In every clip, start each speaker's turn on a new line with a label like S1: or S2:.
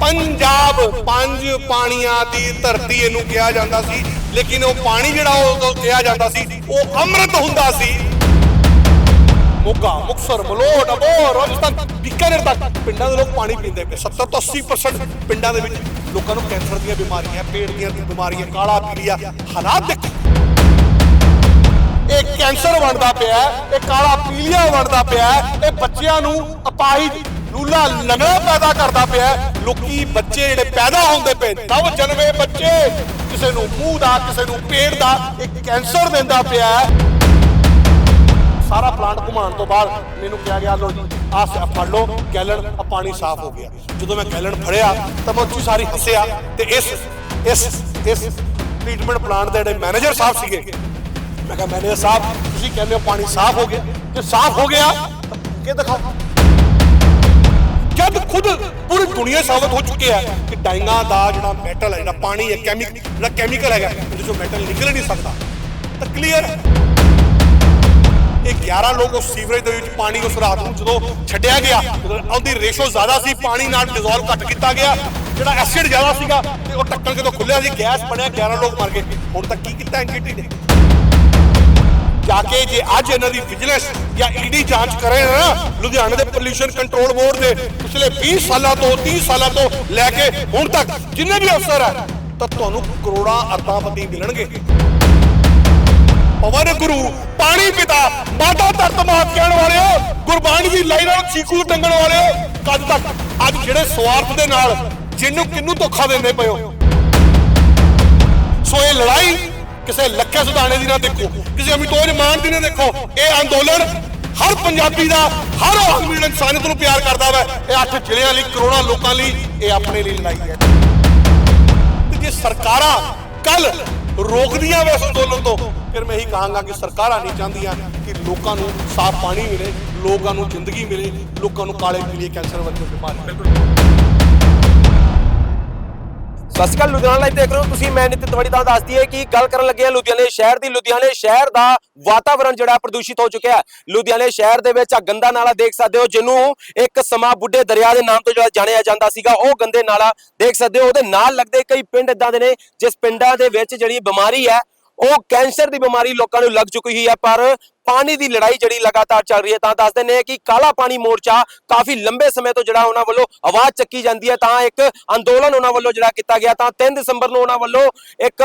S1: ਪੰਜਾਬ ਪੰਜ ਪਾਣੀਆਂ ਦੀ ਧਰਤੀ ਇਹਨੂੰ ਕਿਹਾ ਜਾਂਦਾ ਸੀ, ਲੇਕਿਨ ਉਹ ਪਾਣੀ ਜਿਹੜਾ ਉਹ ਕਿਹਾ ਜਾਂਦਾ ਸੀ, ਉਹ ਅੰਮ੍ਰਿਤ ਹੁੰਦਾ ਸੀ। ਮੋਗਾ ਮੁਕਸਰ ਮਲੋਟ, ਅਬੋਹਰ, ਰਾਜਸਥਾਨ, ਬੀਕਾਨੇਰ ਤੱਕ ਪਿੰਡਾਂ ਦੇ ਲੋਕ ਪਾਣੀ ਪੀਂਦੇ ਪਏ। 70 ਤੋਂ 80% ਪਿੰਡਾਂ ਦੇ ਵਿੱਚ ਲੋਕਾਂ ਨੂੰ ਕੈਂਸਰ ਦੀਆਂ ਬਿਮਾਰੀਆਂ, ਪੇਟ ਦੀਆਂ ਬਿਮਾਰੀਆਂ, ਕਾਲਾ ਪੀਲੀਆ, ਹਾਲਾਤ ਦੇਖੋ। ਇਹ ਕੈਂਸਰ ਬਣਦਾ ਪਿਆ, ਇਹ ਕਾਲਾ ਪੀਲੀਆ ਬਣਦਾ ਪਿਆ, ਇਹ ਬੱਚਿਆਂ ਨੂੰ ਅਪਾਹਿਜ ਲੂਲਾ ਲੰਗੜਾ ਪੈਦਾ ਕਰਦਾ ਪਿਆ ਹੈ। ਲੋਕੀ ਬੱਚੇ ਜਿਹੜੇ ਪੈਦਾ ਹੁੰਦੇ ਪਏ ਨਵ ਜਨਮੇ ਬੱਚੇ, ਕਿਸੇ ਨੂੰ ਮੂੰਹ ਦਾ, ਕਿਸੇ ਨੂੰ ਪੇਟ ਦਾ ਇੱਕ ਕੈਂਸਰ ਦਿੰਦਾ ਪਿਆ ਸਾਰਾ ਪਲਾਂਟ ਘੁਮਾਉਣ ਤੋਂ ਬਾਅਦ ਮੈਨੂੰ ਕਿਹਾ ਗਿਆ ਲੋ ਜੀ, ਆਹ ਫੜ ਲਓ ਗੈਲਨ ਆ ਪਾਣੀ ਸਾਫ਼ ਹੋ ਗਿਆ। ਜਦੋਂ ਮੈਂ ਗੈਲਨ ਫੜਿਆ, ਤਾਂ ਮੈਂ ਉੱਚੀ ਸਾਰੀ ਹੱਸਿਆ ਤੇ ਇਸ ਇਸ ਇਸ ਟ੍ਰੀਟਮੈਂਟ ਪਲਾਂਟ ਦੇ ਜਿਹੜੇ ਮੈਨੇਜਰ ਸਾਹਿਬ ਸੀਗੇ, ਮੈਂ ਕਿਹਾ ਮੈਨੇਜਰ ਸਾਹਿਬ, ਤੁਸੀਂ ਕਹਿੰਦੇ ਹੋ ਪਾਣੀ ਸਾਫ਼ ਹੋ ਗਿਆ? ਤੇ ਸਾਫ਼ ਹੋ ਗਿਆ ਕਿ ਦਿਖਾਓ। ਜਦ ਖੁਦ ਪੂਰੀ ਦੁਨੀਆ ਸਾਬਤ ਹੋ ਚੁੱਕੀ ਹੈ ਕਿ ਡਾਈਆਂ ਦਾ ਜਿਹੜਾ ਮੈਟਲ ਹੈ, ਜਿਹੜਾ ਪਾਣੀ ਹੈ ਕੈਮੀਕਲ ਜਿਹੜਾ ਕੈਮੀਕਲ ਹੈਗਾ, ਉਹਦੇ ਚੋਂ ਮੈਟਲ ਨਿਕਲ ਨਹੀਂ ਸਕਦਾ। ਤਾਂ ਕਲੀਅਰ ਇਹ 11 ਲੋਕ ਉਸ ਸੀਵਰੇਜ ਦੇ ਵਿੱਚ ਪਾਣੀ ਉਸ ਰਾਤ ਨੂੰ ਜਦੋਂ ਛੱਡਿਆ ਗਿਆ ਉਹਦੀ ਰੇਸ਼ੋ ਜ਼ਿਆਦਾ ਸੀ, ਪਾਣੀ ਨਾਲ ਡਿਜ਼ੋਲਵ ਘੱਟ ਕੀਤਾ ਗਿਆ, ਜਿਹੜਾ ਐਸਿਡ ਜ਼ਿਆਦਾ ਸੀਗਾ, ਤੇ ਉਹ ਟੱਕਰ ਜਦੋਂ ਖੁੱਲਿਆ ਸੀ ਗੈਸ ਬਣਿਆ 11 ਲੋਕ ਮਰ ਗਏ। ਹੁਣ ਤੱਕ ਕੀ ਕੀਤਾ ਐਨਜੀਟੀ ਨੇ? ਜਾ ਕੇ ਜੇ ਅੱਜ ਇਹਨਾਂ ਦੀ ਵਿਜੀਲੈਂਸ ਜਾਂ ਈਡੀ ਜਾਂਚ ਕਰੇ ਨਾ ਲੁਧਿਆਣੇ ਦੇ ਪੋਲੂਸ਼ਨ ਕੰਟਰੋਲ ਬੋਰਡ ਦੇ ਪਿਛਲੇ 20 ਸਾਲਾਂ ਤੋਂ 30 ਸਾਲਾਂ ਤੋਂ ਲੈ ਕੇ ਹੁਣ ਤੱਕ ਜਿੰਨੇ ਵੀ ਅਫਸਰ ਹੈ ਤਾਂ ਤੁਹਾਨੂੰ ਕਰੋੜਾਂ ਅਰਬਾਪਤੀ ਮਿਲਣਗੇ। ਪਵਨ ਗੁਰੂ, ਪਾਣੀ ਪਿਤਾ, ਮਾਤਾ ਧਰਤ ਮਾਤ ਕਹਿਣ ਵਾਲਿਓ ਗੁਰਬਾਣੀ ਦੀ ਲਾਈਨਾਂ ਨੂੰ ਚੀਕੂ ਟੰਗਣ ਵਾਲਿਓ ਕਦ ਤੱਕ, ਅੱਜ ਜਿਹੜੇ ਸਵਾਰਥ ਦੇ ਨਾਲ ਜਿਹਨੂੰ ਕਿੰਨੂੰ ਧੋਖਾ ਦਿੰਦੇ ਪਏ ਹੋ। ਸੋ ਇਹ ਲੜਾਈ ਕਿਸੇ ਲੱਖੇ ਸੁਧਾਣੇ ਦੀ ਨਾ ਦੇਖੋ, ਕਿਸੇ ਅਮਿਤੋਜ ਮਾਨ ਦੀ ਨਾ ਦੇਖੋ। ਇਹ ਅੰਦੋਲਨ ਹਰ ਪੰਜਾਬੀ ਦਾ, ਹਰ ਆਦਮੀ ਜਿਹੜਾ ਇਨਸਾਨੀਅਤ ਨੂੰ ਪਿਆਰ ਕਰਦਾ ਵਾ। ਇਹ ਅੱਠ ਜ਼ਿਲ੍ਹਿਆਂ ਲਈ, ਕਰੋੜਾਂ ਲੋਕਾਂ ਲਈ ਇਹ ਆਪਣੇ ਲਈ ਲੜਾਈ ਹੈ। ਤੇ ਜੇ ਸਰਕਾਰਾਂ ਕੱਲ ਰੋਕਦੀਆਂ ਵਾ ਇਸ ਅੰਦੋਲਨ ਤੋਂ, ਫਿਰ ਮੈਂ ਇਹੀ ਕਹਾਂਗਾ ਕਿ ਸਰਕਾਰਾਂ ਨਹੀਂ ਚਾਹੁੰਦੀਆਂ ਕਿ ਲੋਕਾਂ ਨੂੰ ਸਾਫ਼ ਪਾਣੀ ਮਿਲੇ, ਲੋਕਾਂ ਨੂੰ ਜ਼ਿੰਦਗੀ ਮਿਲੇ, ਲੋਕਾਂ ਨੂੰ ਕਾਲੇ ਪੀਲੇ ਕੈਂਸਰ ਵਰਗੀਆਂ ਬਿਮਾਰੀਆਂ
S2: ਸਤਿ ਸ਼੍ਰੀ ਅਕਾਲ ਲੁਧਿਆਣਾ ਲਾਈਵ ਦੇਖ ਰਹੇ ਹੋ। ਤੁਸੀਂ, ਮੈਂ ਨਿਤਿਨ ਤਵੜੀ ਦਾ ਦੱਸਦੀ ਹੈ ਕਿ ਗੱਲ ਕਰਨ ਲੱਗੇ ਹਾਂ ਲੁਧਿਆਣੇ ਸ਼ਹਿਰ ਦੀ। ਲੁਧਿਆਣੇ ਸ਼ਹਿਰ ਦਾ ਵਾਤਾਵਰਣ ਜਿਹੜਾ ਪ੍ਰਦੂਸ਼ਿਤ ਹੋ ਚੁੱਕਿਆ ਹੈ। ਲੁਧਿਆਣੇ ਸ਼ਹਿਰ ਦੇ ਵਿੱਚ ਆ ਗੰਦਾ ਨਾਲਾ ਦੇਖ ਸਕਦੇ ਹੋ, ਜਿਹਨੂੰ ਇੱਕ ਸਮਾਂ ਬੁੱਢੇ ਦਰਿਆ ਦੇ ਨਾਮ ਤੋਂ ਜਿਹੜਾ ਜਾਣਿਆ ਜਾਂਦਾ ਸੀਗਾ, ਉਹ ਗੰਦੇ ਨਾਲਾ ਦੇਖ ਸਕਦੇ ਹੋ। ਉਹਦੇ ਨਾਲ ਲੱਗਦੇ ਕਈ ਪਿੰਡ ਇਦਾਂ ਦੇ ਨੇ, ਜਿਸ ਪਿੰਡਾਂ ਦੇ ਵਿੱਚ ਜਿਹੜੀ ਬਿਮਾਰੀ ਹੈ ਉਹ ਕੈਂਸਰ ਦੀ ਬਿਮਾਰੀ ਲੋਕਾਂ ਨੂੰ ਲੱਗ ਚੁੱਕੀ ਹੋਈ ਹੈ ਪਰ ਪਾਣੀ ਦੀ ਲੜਾਈ ਜਿਹੜੀ ਲਗਾਤਾਰ ਚੱਲ ਰਹੀ ਹੈ ਤਾਂ ਦੱਸਦੇ ਨੇ ਕਿ ਕਾਲਾ ਪਾਣੀ ਮੋਰਚਾ ਕਾਫੀ ਲੰਬੇ ਸਮੇਂ ਤੋਂ ਜਿਹੜਾ ਉਹਨਾਂ ਵੱਲੋਂ ਆਵਾਜ਼ ਚੱਕੀ ਜਾਂਦੀ ਹੈ ਤਾਂ ਇੱਕ ਅੰਦੋਲਨ ਉਹਨਾਂ ਵੱਲੋਂ ਜਿਹੜਾ ਕੀਤਾ ਗਿਆ ਤਾਂ 3 ਦਸੰਬਰ ਨੂੰ ਉਹਨਾਂ ਵੱਲੋਂ ਇੱਕ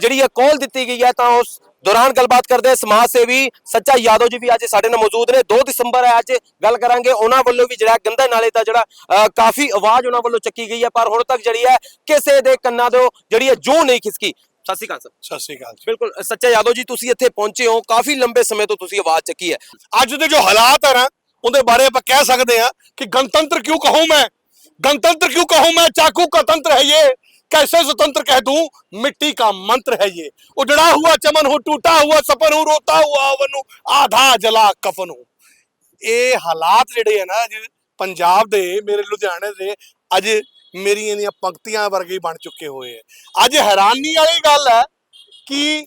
S2: ਜਿਹੜੀ ਹੈ ਕਾਲ ਦਿੱਤੀ ਗਈ ਹੈ ਤਾਂ ਉਸ ਦੌਰਾਨ ਗੱਲਬਾਤ ਕਰਦੇ ਸਮਾਜ ਸੇਵੀ ਸੱਚਾ ਯਾਦਵ ਜੀ ਵੀ ਅੱਜ ਸਾਡੇ ਨਾਲ ਮੌਜੂਦ ਨੇ 2 ਦਸੰਬਰ ਹੈ ਅੱਜ ਗੱਲ ਕਰਾਂਗੇ ਉਹਨਾਂ ਵੱਲੋਂ ਵੀ ਜਿਹੜਾ ਗੰਦਾ ਨਾਲੇ ਦਾ ਜਿਹੜਾ ਅ, ਕਾਫੀ ਆਵਾਜ਼ ਉਹਨਾਂ ਵੱਲੋਂ ਚੱਕੀ ਗਈ ਹੈ ਪਰ ਹੁਣ ਤੱਕ ਜਿਹੜੀ ਹੈ ਕਿਸੇ ਦੇ ਕੰਨਾਂ ਤੋਂ ਜਿਹੜੀ ਹੈ ਜੋ ਨਹੀਂ ਖਿਸਕੀ। ਸਤਿ ਸ਼੍ਰੀ ਅਕਾਲ ਸਰ
S1: ਸਤਿ ਸ਼੍ਰੀ ਅਕਾਲ ਜੀ
S2: ਬਿਲਕੁਲ ਸੱਚਾ ਯਾਦਵ ਜੀ ਤੁਸੀਂ ਇੱਥੇ ਪਹੁੰਚੇ ਹੋ ਕਾਫੀ ਲੰਬੇ ਸਮੇਂ ਤੋਂ ਤੁਸੀਂ ਆਵਾਜ਼ ਚੱਕੀ ਹੈ
S1: ਅੱਜ ਦੇ ਜੋ ਹਾਲਾਤ ਹੈ ਨਾ ਉਹਦੇ ਬਾਰੇ ਆਪਾਂ ਕਹਿ ਸਕਦੇ ਹਾਂ ਕਿ गणतंत्र क्यों कहूं मैं गणतंत्र क्यों कहूं मैं चाकू का तंत्र है ये कैसे स्वतंत्र कह दूं मिट्टी का मंत्र है ये उजड़ा हुआ चमन हूं टूटा हुआ सपन हूं रोता हुआ अवन हूं आधा जला कफन हूं ਇਹ ਹਾਲਾਤ ਜਿਹੜੇ ਆ ਨਾ ਅੱਜ ਪੰਜਾਬ ਦੇ ਮੇਰੇ ਲੁਧਿਆਣੇ ਦੇ ਅੱਜ ਮੇਰੀਆਂ ਦੀਆਂ ਪੰਕਤੀਆਂ ਵਰਗੇ ਬਣ ਚੁੱਕੇ ਹੋਏ ਆ ਅੱਜ ਹੈਰਾਨੀ ਵਾਲੀ ਗੱਲ ਹੈ ਕਿ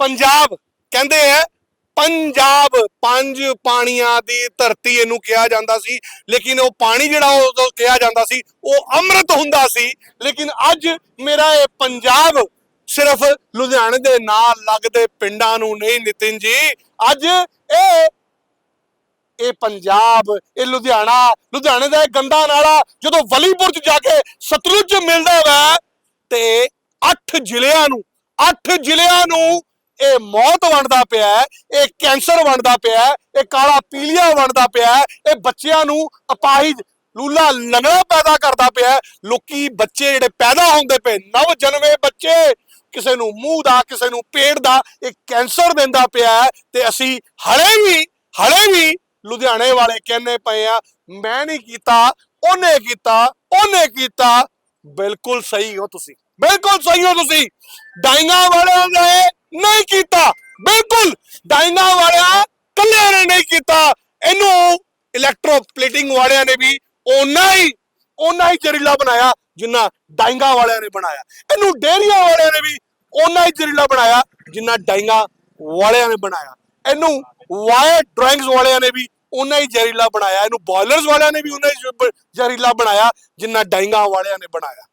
S1: ਪੰਜਾਬ ਕਹਿੰਦੇ ਆ ਪੰਜਾਬ ਪੰਜ ਪਾਣੀਆਂ ਦੀ ਧਰਤੀ ਇਹਨੂੰ ਕਿਹਾ ਜਾਂਦਾ ਸੀ, ਲੇਕਿਨ ਉਹ ਪਾਣੀ ਜਿਹੜਾ ਉਹ ਕਿਹਾ ਜਾਂਦਾ ਸੀ, ਉਹ ਅੰਮ੍ਰਿਤ ਹੁੰਦਾ ਸੀ। ਲੇਕਿਨ ਅੱਜ ਮੇਰਾ ਇਹ ਪੰਜਾਬ ਸਿਰਫ ਲੁਧਿਆਣੇ ਦੇ ਨਾਲ ਲੱਗਦੇ ਪਿੰਡਾਂ ਨੂੰ ਨਹੀਂ, ਨਿਤਿਨ ਜੀ, ਅੱਜ ਇਹ ਇਹ ਪੰਜਾਬ, ਇਹ ਲੁਧਿਆਣਾ, ਲੁਧਿਆਣੇ ਦਾ ਇਹ ਗੰਦਾ ਨਾਲਾ ਜਦੋਂ ਵਲੀਪੁਰ ਚ ਜਾ ਕੇ ਸਤਲੁਜ ਮਿਲਦਾ ਵਾ ਤੇ ਅੱਠ ਜ਼ਿਲ੍ਹਿਆਂ ਨੂੰ, ਅੱਠ ਜ਼ਿਲ੍ਹਿਆਂ ਨੂੰ ਇਹ ਮੌਤ ਵੰਡਦਾ ਪਿਆ ਇਹ ਕੈਂਸਰ ਵੰਡਦਾ ਪਿਆ ਇਹ ਕਾਲਾ ਪੀਲੀਆ ਵੰਡਦਾ ਪਿਆ ਇਹ ਬੱਚਿਆਂ ਨੂੰ ਅਪਾਹਿਜ ਲੂਲਾ ਲੰਗੜਾ ਪੈਦਾ ਕਰਦਾ ਪਿਆ ਹੈ। ਲੋਕੀ ਬੱਚੇ ਜਿਹੜੇ ਪੈਦਾ ਹੁੰਦੇ ਪਏ ਨਵ ਜਨਮੇ ਬੱਚੇ, ਕਿਸੇ ਨੂੰ ਮੂੰਹ ਦਾ, ਕਿਸੇ ਨੂੰ ਪੇਟ ਦਾ ਇਹ ਕੈਂਸਰ ਦਿੰਦਾ ਪਿਆ ਤੇ ਅਸੀਂ ਹਲੇ ਵੀ ਹਲੇ ਵੀ ਲੁਧਿਆਣੇ ਵਾਲੇ ਕਹਿੰਦੇ ਪਏ ਆ, ਮੈਂ ਨਹੀਂ ਕੀਤਾ, ਉਹਨੇ ਕੀਤਾ ਉਹਨੇ ਕੀਤਾ। ਬਿਲਕੁਲ ਸਹੀ ਹੋ ਤੁਸੀਂ, ਬਿਲਕੁਲ ਸਹੀ ਹੋ ਤੁਸੀਂ। ਡਾਈਆਂ ਵਾਲਿਆਂ ਨੇ ਨਹੀਂ ਕੀਤਾ, ਬਿਲਕੁਲ। ਡਾਈਆਂ ਵਾਲਿਆਂ ਕੱਲਿਆਂ ਨੇ ਨਹੀਂ ਕੀਤਾ। ਇਹਨੂੰ ਇਲੈਕਟ੍ਰੋਪਲੇਟਿੰਗ ਵਾਲਿਆਂ ਨੇ ਵੀ ਓਨਾ ਹੀ ਓਨਾ ਹੀ ਜ਼ਹਿਰੀਲਾ ਬਣਾਇਆ, ਜਿੰਨਾ ਡਾਈਂਗਾ ਵਾਲਿਆਂ ਨੇ ਬਣਾਇਆ। ਇਹਨੂੰ ਡੇਰੀਆਂ ਵਾਲਿਆਂ ਨੇ ਵੀ ਓਨਾ ਹੀ ਜ਼ਹਿਰੀਲਾ ਬਣਾਇਆ, ਜਿੰਨਾ ਡਾਈਂਗਾ ਵਾਲਿਆਂ ਨੇ ਬਣਾਇਆ। ਇਹਨੂੰ ਵਾਇਰ ਡਰਾਇੰਗਸ ਵਾਲਿਆਂ ਨੇ ਵੀ ਉਹਨਾਂ ਹੀ ਜ਼ਹਿਰੀਲਾ ਬਣਾਇਆ, ਇਹਨੂੰ ਬੋਇਲਰਸ ਵਾਲਿਆਂ ਨੇ ਵੀ ਉਹਨਾਂ ਹੀ ਜ਼ਹਿਰੀਲਾ ਬਣਾਇਆ, ਜਿੰਨਾ ਡਾਈਂਗਾ ਵਾਲਿਆਂ ਨੇ ਬਣਾਇਆ।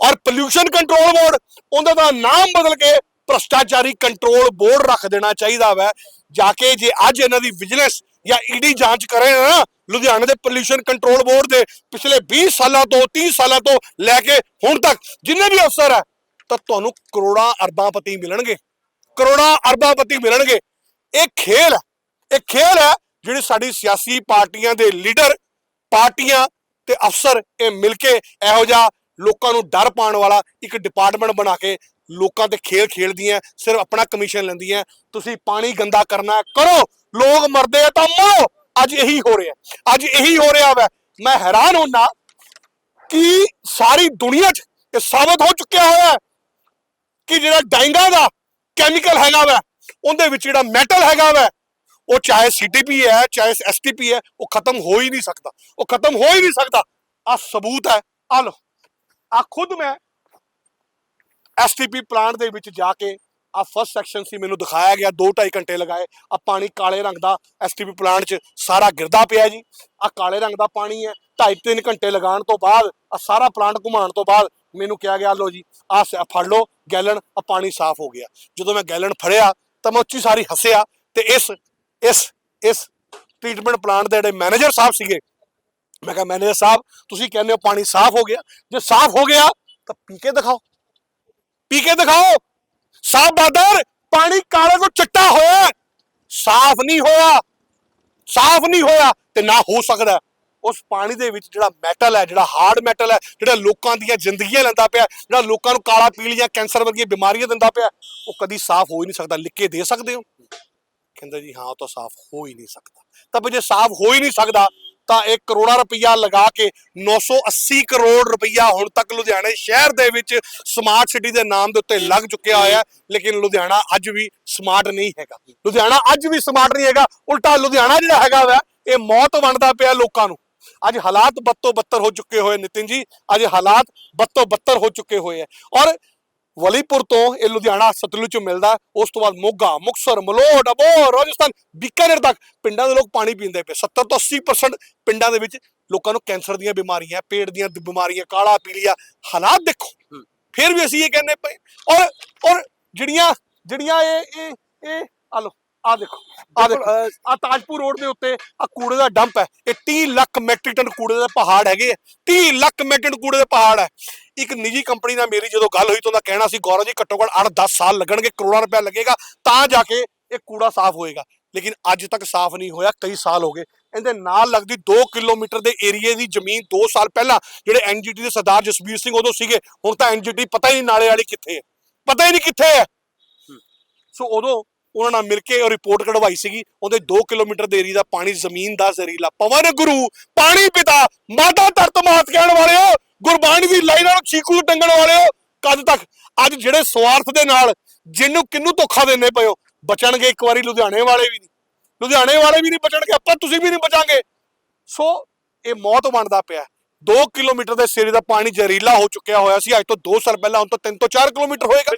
S1: ਔਰ ਪੋਲਿਊਸ਼ਨ ਕੰਟਰੋਲ ਬੋਰਡ ਉਹਦਾ ਦਾ ਨਾਮ ਬਦਲ ਕੇ ਭ੍ਰਸ਼ਟਾਚਾਰੀ ਕੰਟਰੋਲ ਬੋਰਡ ਰੱਖ ਦੇਣਾ ਚਾਹੀਦਾ ਵੈ। ਜਾ ਕੇ ਜੇ ਅੱਜ ਇਹਨਾਂ ਦੀ ਵਿਜੀਲੈਂਸ ਜਾਂ ਈਡੀ ਜਾਂਚ ਕਰੇ ਨਾ ਲੁਧਿਆਣੇ ਦੇ ਪੋਲਿਊਸ਼ਨ ਕੰਟਰੋਲ ਬੋਰਡ ਦੇ ਪਿਛਲੇ 20 ਸਾਲਾਂ ਤੋਂ 30 ਸਾਲਾਂ ਤੋਂ ਲੈ ਕੇ ਹੁਣ ਤੱਕ ਜਿੰਨੇ ਵੀ ਅਫਸਰ ਹੈ, ਤਾਂ ਤੁਹਾਨੂੰ ਕਰੋੜਾਂ ਅਰਬਾਂ ਪਤੀ ਮਿਲਣਗੇ। ਕਰੋੜਾਂ ਅਰਬਾਂ ਪਤੀ ਮਿਲਣਗੇ। ਇਹ ਖੇਲ ਹੈ। ਇਹ ਖੇਲ ਹੈ ਜਿਹੜੀ ਸਾਡੀ ਸਿਆਸੀ ਪਾਰਟੀਆਂ ਦੇ ਲੀਡਰ, ਪਾਰਟੀਆਂ ਤੇ ਅਫਸਰ ਇਹ ਮਿਲ ਕੇ ਇਹੋ ਜਿਹਾ ਲੋਕਾਂ ਨੂੰ ਡਰ ਪਾਉਣ ਵਾਲਾ ਇੱਕ ਡਿਪਾਰਟਮੈਂਟ ਬਣਾ ਕੇ ਲੋਕਾਂ ਤੇ ਖੇਲ ਖੇਡਦੀਆਂ, ਸਿਰਫ ਆਪਣਾ ਕਮਿਸ਼ਨ ਲੈਂਦੀਆਂ। ਤੁਸੀਂ ਪਾਣੀ ਗੰਦਾ ਕਰਨਾ ਕਰੋ, ਲੋਕ ਮਰਦੇ ਆ ਤਾਂ ਮਰੋ। ਅੱਜ ਇਹੀ ਹੋ ਰਿਹਾ। ਅੱਜ ਇਹੀ ਹੋ ਰਿਹਾ ਵੈ। ਮੈਂ ਹੈਰਾਨ ਹੁੰਨਾ ਕਿ ਸਾਰੀ ਦੁਨੀਆ 'ਚ ਇਹ ਸਾਬਤ ਹੋ ਚੁੱਕਿਆ ਹੋਇਆ ਕਿ ਜਿਹੜਾ ਡਾਈਂਗਾ ਦਾ ਕੈਮੀਕਲ ਹੈਗਾ ਵੈ, ਉਹਦੇ ਵਿੱਚ ਜਿਹੜਾ ਮੈਟਲ ਹੈਗਾ ਵੈ ਉਹ ਚਾਹੇ ਸੀਟੀਪੀ ਹੈ, ਚਾਹੇ ਐਸਟੀਪੀ ਹੈ, ਉਹ ਖਤਮ ਹੋ ਹੀ ਨਹੀਂ ਸਕਦਾ। ਉਹ ਖਤਮ ਹੋ ਹੀ ਨਹੀਂ ਸਕਦਾ। ਆ ਸਬੂਤ ਹੈ। ਆ ਲੋ ਆ ਖੁਦ ਮੈਂ ਐਸਟੀਪੀ ਪਲਾਂਟ ਦੇ ਵਿੱਚ ਜਾ ਕੇ ਆ ਫਸਟ ਸੈਕਸ਼ਨ ਸੀ, ਮੈਨੂੰ ਦਿਖਾਇਆ ਗਿਆ। 2.5 ਘੰਟੇ ਲਗਾਏ। ਆ ਪਾਣੀ ਕਾਲੇ ਰੰਗ ਦਾ ਐਸਟੀਪੀ ਪਲਾਂਟ 'ਚ ਸਾਰਾ ਗਿਰਦਾ ਪਿਆ ਜੀ। ਆ ਕਾਲੇ ਰੰਗ ਦਾ ਪਾਣੀ ਹੈ। 2.5-3 ਘੰਟੇ ਲਗਾਉਣ ਤੋਂ ਬਾਅਦ ਆ ਸਾਰਾ ਪਲਾਂਟ ਘੁਮਾਉਣ ਤੋਂ ਬਾਅਦ ਮੈਨੂੰ ਕਿਹਾ ਗਿਆ ਲੋ ਜੀ ਆ ਫੜ ਲਓ। ਗੈਲਨ ਆ ਪਾਣੀ ਸਾਫ਼ ਹੋ ਗਿਆ। ਜਦੋਂ ਮੈਂ ਗੈਲਨ ਫੜਿਆ, ਤਾਂ ਮੈਂ ਉੱਚੀ ਸਾਰੀ ਹੱਸਿਆ ਤੇ ਇਸ ਇਸ ਇਸ ਟ੍ਰੀਟਮੈਂਟ ਪਲਾਂਟ ਦੇ ਜਿਹੜੇ ਮੈਨੇਜਰ ਸਾਹਿਬ ਸੀਗੇ, ਮੈਂ ਕਿਹਾ ਮੈਨੇਜਰ ਸਾਹਿਬ, ਤੁਸੀਂ ਕਹਿੰਦੇ ਹੋ ਪਾਣੀ ਸਾਫ਼ ਹੋ ਗਿਆ। ਜੇ ਸਾਫ਼ ਹੋ ਗਿਆ, ਤਾਂ ਪੀ ਕੇ ਦਿਖਾਓ। ਪੀ ਕੇ ਦਿਖਾਓ। ਸਾਫ਼ ਬਾਦਰ, ਪਾਣੀ ਕਾਲੇ ਤੋਂ ਚਿੱਟਾ ਹੋਇਆ। ਸਾਫ਼ ਨਹੀਂ ਹੋਇਆ। ਸਾਫ਼ ਨਹੀਂ ਹੋਇਆ ਤੇ ਨਾ ਹੋ ਸਕਦਾ। ਉਸ ਪਾਣੀ ਦੇ ਵਿੱਚ ਜਿਹੜਾ ਮੈਟਲ ਹੈ, ਜਿਹੜਾ ਹਾਰਡ ਮੈਟਲ ਹੈ, ਜਿਹੜਾ ਲੋਕਾਂ ਦੀਆਂ ਜ਼ਿੰਦਗੀਆਂ ਲੈਂਦਾ ਪਿਆ, ਜਿਹੜਾ ਲੋਕਾਂ ਨੂੰ ਕਾਲਾ, ਪੀਲੀਆਂ, ਕੈਂਸਰ ਵਰਗੀਆਂ ਬਿਮਾਰੀਆਂ ਦਿੰਦਾ ਪਿਆ, ਉਹ ਕਦੀ ਸਾਫ਼ ਹੋ ਹੀ ਨਹੀਂ ਸਕਦਾ। ਲਿਖ ਕੇ ਦੇ ਸਕਦੇ ਹੋ? ਕਹਿੰਦਾ ਜੀ, ਹਾਂ ਤਾਂ ਸਾਫ਼ ਹੋ ਹੀ ਨਹੀਂ ਸਕਦਾ। ਤਾਂ ਜੇ ਸਾਫ਼ ਹੋ ਹੀ ਨਹੀਂ ਸਕਦਾ, ਤਾਂ ਇਹ ਕਰੋੜਾਂ ਰੁਪਈਆ ਲਗਾ ਕੇ 980 ਕਰੋੜ ਰੁਪਈਆ ਹੁਣ ਤੱਕ ਲੁਧਿਆਣੇ ਸ਼ਹਿਰ ਦੇ ਵਿੱਚ ਸਮਾਰਟ ਸਿਟੀ ਦੇ ਨਾਮ ਦੇ ਉੱਤੇ ਲੱਗ ਚੁੱਕਿਆ ਹੋਇਆ ਲੇਕਿਨ ਲੁਧਿਆਣਾ ਅੱਜ ਵੀ ਸਮਾਰਟ ਨਹੀਂ ਹੈਗਾ। ਲੁਧਿਆਣਾ ਅੱਜ ਵੀ ਸਮਾਰਟ ਨਹੀਂ ਹੈਗਾ। ਉਲਟਾ ਲੁਧਿਆਣਾ ਜਿਹੜਾ ਹੈਗਾ ਵਾ, ਇਹ ਮੌਤ ਵੰਡਦਾ ਪਿਆ ਲੋਕਾਂ ਨੂੰ। ਅੱਜ ਹਾਲਾਤ ਬੱਤੋ ਬੱਤਰ ਹੋ ਚੁੱਕੇ ਹੋਏ ਨਿਤਿਨ ਜੀ। ਅੱਜ ਹਾਲਾਤ ਬੱਤੋ ਬੱਤਰ ਹੋ ਚੁੱਕੇ ਹੋਏ ਹੈ। ਔਰ ਵਲੀਪੁਰ ਤੋਂ ਇਹ ਲੁਧਿਆਣਾ ਸਤਲੁਜ ਚ ਮਿਲਦਾ। ਉਸ ਤੋਂ ਬਾਅਦ ਮੋਗਾ ਮੁਕਸਰ ਮਲੋਟ ਅਬੋਹਰ ਰਾਜਸਥਾਨ ਬੀਕਾਨੇਰ ਤੱਕ ਪਿੰਡਾਂ ਦੇ ਲੋਕ ਪਾਣੀ ਪੀਂਦੇ ਪਏ। 70 ਤੋਂ 80% ਪਿੰਡਾਂ ਦੇ ਵਿੱਚ ਲੋਕਾਂ ਨੂੰ ਕੈਂਸਰ ਦੀਆਂ ਬਿਮਾਰੀਆਂ ਪੇਟ ਦੀਆਂ ਬਿਮਾਰੀਆਂ ਕਾਲਾ ਪੀਲੀਆ ਹਾਲਾਤ ਦੇਖੋ। ਫਿਰ ਵੀ ਅਸੀਂ ਇਹ ਕਹਿੰਦੇ ਪਏ। ਔਰ ਔਰ ਜਿਹੜੀਆਂ ਜਿਹੜੀਆਂ ਇਹ ਇਹ ਇਹ ਆ ਲੋ ਆ ਦੇਖੋ ਆ ਦੇਖੋ ਆ ਤਾਜਪੁਰ ਰੋਡ ਦੇ ਉੱਤੇ ਆ ਕੂੜੇ ਦਾ ਡੰਪ ਹੈ। ਇਹ 30 ਲੱਖ ਮੈਟ੍ਰਿਕ ਟਨ ਕੂੜੇ ਦੇ ਪਹਾੜ ਹੈਗੇ ਆ। 30 ਲੱਖ ਮੈਟ੍ਰਿਕ ਟਨ ਕੂੜੇ ਦੇ ਪਹਾੜ ਹੈ। ਇੱਕ ਨਿੱਜੀ ਕੰਪਨੀ ਨਾਲ ਮੇਰੀ ਜਦੋਂ ਗੱਲ ਹੋਈ ਤਾਂ ਉਹਦਾ ਕਹਿਣਾ ਸੀ ਗੌਰਵ ਜੀ ਘੱਟੋ ਘੱਟ 8-10 ਸਾਲ ਲੱਗਣਗੇ ਕਰੋੜਾਂ ਰੁਪਏ ਲੱਗੇਗਾ ਤਾਂ ਜਾ ਕੇ ਇਹ ਕੂੜਾ ਸਾਫ਼ ਹੋਏਗਾ। ਲੇਕਿਨ ਅੱਜ ਤੱਕ ਸਾਫ਼ ਨਹੀਂ ਹੋਇਆ ਕਈ ਸਾਲ ਹੋ ਗਏ। ਇਹਦੇ ਨਾਲ ਲੱਗਦੀ 2 ਕਿਲੋਮੀਟਰ ਦੇ ਏਰੀਏ ਦੀ ਜ਼ਮੀਨ 2 ਸਾਲ ਪਹਿਲਾਂ ਜਿਹੜੇ ਐਨਜੀਟੀ ਦੇ ਸਰਦਾਰ ਜਸਬੀਰ ਸਿੰਘ ਉਦੋਂ ਸੀਗੇ ਹੁਣ ਤਾਂ ਐਨਜੀਟੀ ਪਤਾ ਹੀ ਨਹੀਂ ਨਾਲੇ ਵਾਲੀ ਕਿੱਥੇ ਹੈ। ਪਤਾ ਹੀ ਨਹੀਂ ਕਿੱਥੇ ਹੈ। ਸੋ ਉਦੋਂ ਉਹਨਾਂ ਨਾਲ ਮਿਲ ਕੇ ਉਹ ਰਿਪੋਰਟ ਕਢਵਾਈ ਸੀਗੀ। ਉਹਦੇ 2 ਕਿਲੋਮੀਟਰ ਦੇ ਏਰੀਆ ਦਾ ਪਾਣੀ, ਜ਼ਮੀਨ ਦਾ ਜ਼ਹਿਰੀਲਾ ਪਵਨ ਗੁਰੂ, ਪਾਣੀ ਪਿਤਾ, ਮਾਤਾ ਧਰਤ ਮਾਤ ਕਹਿਣ ਵਾਲਿਓ, ਗੁਰਬਾਣੀ ਦੀ ਲਾਈ ਨਾਲ ਚੀਕੂ ਟੰਗਣ ਵਾਲਿਓ, ਕਦ ਤੱਕ? ਅੱਜ ਜਿਹੜੇ ਸਵਾਰਥ ਦੇ ਨਾਲ ਜਿਹਨੂੰ ਕਿੰਨੂੰ ਧੋਖਾ ਦਿੰਦੇ ਪਇਓ ਬਚਣਗੇ ਇੱਕ ਵਾਰੀ ਲੁਧਿਆਣੇ ਵਾਲੇ ਵੀ ਨਹੀਂ। ਲੁਧਿਆਣੇ ਵਾਲੇ ਵੀ ਨਹੀਂ ਬਚਣਗੇ, ਆਪਾਂ ਤੁਸੀਂ ਵੀ ਨਹੀਂ ਬਚਾਂਗੇ। ਸੋ ਇਹ ਮੌਤ ਬਣਦਾ ਪਿਆ। 2 ਕਿਲੋਮੀਟਰ ਦੇ ਸਿਰੇ ਦਾ ਪਾਣੀ ਜ਼ਹਿਰੀਲਾ ਹੋ ਚੁੱਕਿਆ ਹੋਇਆ ਸੀ। ਅੱਜ ਤੋਂ 2 ਸਾਲ ਪਹਿਲਾਂ ਹੁਣ ਤੋਂ 3 ਤੋਂ 4 ਕਿਲੋਮੀਟਰ ਹੋਏਗਾ।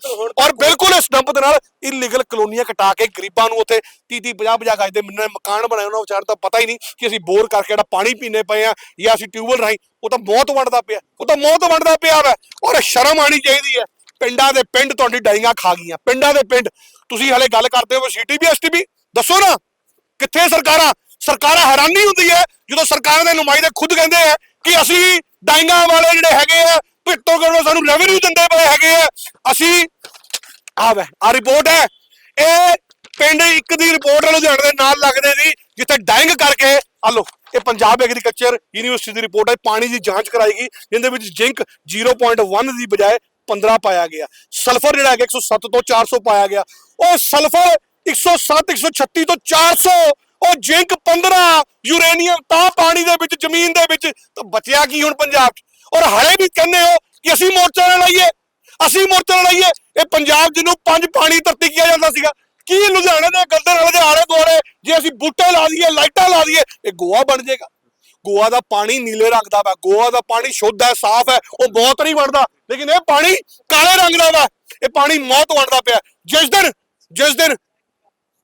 S1: ਔਰ ਬਿਲਕੁਲ ਇਸ ਡੰਪ ਦੇ ਨਾਲ ਇਲੀਗਲ ਕਲੋਨੀਆਂ ਕਟਾ ਕੇ ਗਰੀਬਾਂ ਨੂੰ ਉੱਥੇ 30 30 50 50 ਗਜ ਦੇ ਮਿੰਨੇ ਮਕਾਨ ਬਣਾਏ। ਉਹਨਾਂ ਵਿਚਾਰ ਤਾਂ ਪਤਾ ਹੀ ਨਹੀਂ ਕਿ ਅਸੀਂ ਬੋਰ ਕਰਕੇ ਜਿਹੜਾ ਪਾਣੀ ਪੀਂਦੇ ਪਏ ਆ ਜਾਂ ਅਸੀਂ ਟਿਊਬਵੈਲ ਰਾਹੀਂ ਉਹ ਤਾਂ ਮੌਤ ਵੰਡਦਾ ਪਿਆ। ਉਹ ਤਾਂ ਮੌਤ ਵੰਡਦਾ ਪਿਆ ਵਾ। ਔਰ ਸ਼ਰਮ ਆਣੀ ਚਾਹੀਦੀ ਹੈ। ਪਿੰਡਾਂ ਦੇ ਪਿੰਡ ਤੁਹਾਡੀ ਡਾਈਆਂ ਖਾ ਗਈਆਂ। ਪਿੰਡਾਂ ਦੇ ਪਿੰਡ ਤੁਸੀਂ ਹਲੇ ਗੱਲ ਕਰਦੇ ਹੋ ਸੀਟੀਬੀ ਐਸਟੀਬੀ ਦੱਸੋ ਨਾ ਕਿੱਥੇ ਸਰਕਾਰਾਂ? ਸਰਕਾਰਾਂ ਹੈਰਾਨੀ ਹੁੰਦੀ ਹੈ ਜਦੋਂ ਸਰਕਾਰਾਂ ਦੇ ਨੁਮਾਇੰਦੇ ਖੁਦ ਕਹਿੰਦੇ ਆ ਕਿ ਅਸੀਂ ਡਾਈਆਂ ਵਾਲੇ ਜਿਹੜੇ ਹੈਗੇ ਆ ਪਿੱਟੋ ਕਰੋ, ਸਾਨੂੰ ਰੈਵਨਿਊ ਦਿੰਦੇ ਪਏ ਹੈਗੇ ਆ। ਅਸੀਂ ਆ ਵੇ ਆ ਰਿਪੋਰਟ ਹੈ। ਇਹ ਪਿੰਡ ਇੱਕ ਦੀ ਰਿਪੋਰਟ ਲੁਧਿਆਣੇ ਦੇ ਨਾਲ ਲੱਗਦੇ ਸੀ ਜਿੱਥੇ ਡਾਈਂਗ ਕਰਕੇ ਆ ਲੋ ਇਹ ਪੰਜਾਬ ਐਗਰੀਕਲਚਰ ਯੂਨੀਵਰਸਿਟੀ ਦੀ ਰਿਪੋਰਟ ਹੈ ਪਾਣੀ ਦੀ ਜਾਂਚ ਕਰਾਈ ਗਈ ਜਿੰਦੇ ਵਿੱਚ ਜ਼ਿੰਕ 0.1 ਦੀ ਬਜਾਏ 15 ਪਾਇਆ ਗਿਆ। ਸਲਫਰ ਜਿਹੜਾ ਹੈਗਾ 107 ਤੋਂ 400 ਪਾਇਆ ਗਿਆ। ਉਹ ਸਲਫਰ 107 136 ਤੋਂ 400 ਉਹ ਜ਼ਿੰਕ 15 ਯੂਰੇਨੀਅਮ ਤਾਂ ਪਾਣੀ ਦੇ ਵਿੱਚ, ਜ਼ਮੀਨ ਦੇ ਵਿੱਚ, ਤਾਂ ਬਚਿਆ ਕੀ ਹੁਣ ਪੰਜਾਬ 'ਚ? ਔਰ ਹਲੇ ਵੀ ਕਹਿੰਦੇ ਹੋ ਕਿ ਅਸੀਂ ਮੋਰਚਾ ਨਾ ਲਾਈਏ, ਅਸੀਂ ਮੋਰਚਾ ਨਾ ਲਾਈਏ। ਇਹ ਪੰਜਾਬ ਜਿਹਨੂੰ ਪੰਜ ਪਾਣੀ ਧਰਤੀ ਕਿਹਾ ਜਾਂਦਾ ਸੀਗਾ। ਕੀ ਲੁਧਿਆਣੇ ਦੇ ਗੰਦੇ ਨਾਲ ਦੇ ਆਲੇ ਦੁਆਲੇ ਜੇ ਅਸੀਂ ਬੂਟੇ ਲਾ ਦਈਏ, ਲਾਈਟਾਂ ਲਾ ਦਈਏ, ਇਹ ਗੋਆ ਬਣ ਜਾਏਗਾ। ਗੋਆ ਦਾ ਪਾਣੀ ਨੀਲੇ ਰੰਗ ਦਾ ਵਾ। ਗੋਆ ਦਾ ਪਾਣੀ ਸ਼ੁੱਧ ਹੈ, ਸਾਫ਼ ਹੈ, ਉਹ ਬਹੁਤ ਨਹੀਂ ਬਣਦਾ। ਲੇਕਿਨ ਇਹ ਪਾਣੀ ਕਾਲੇ ਰੰਗ ਦਾ ਵਾ। ਇਹ ਪਾਣੀ ਮੌਤ ਵੰਡਦਾ ਪਿਆ। ਜਿਸ ਦਿਨ ਜਿਸ ਦਿਨ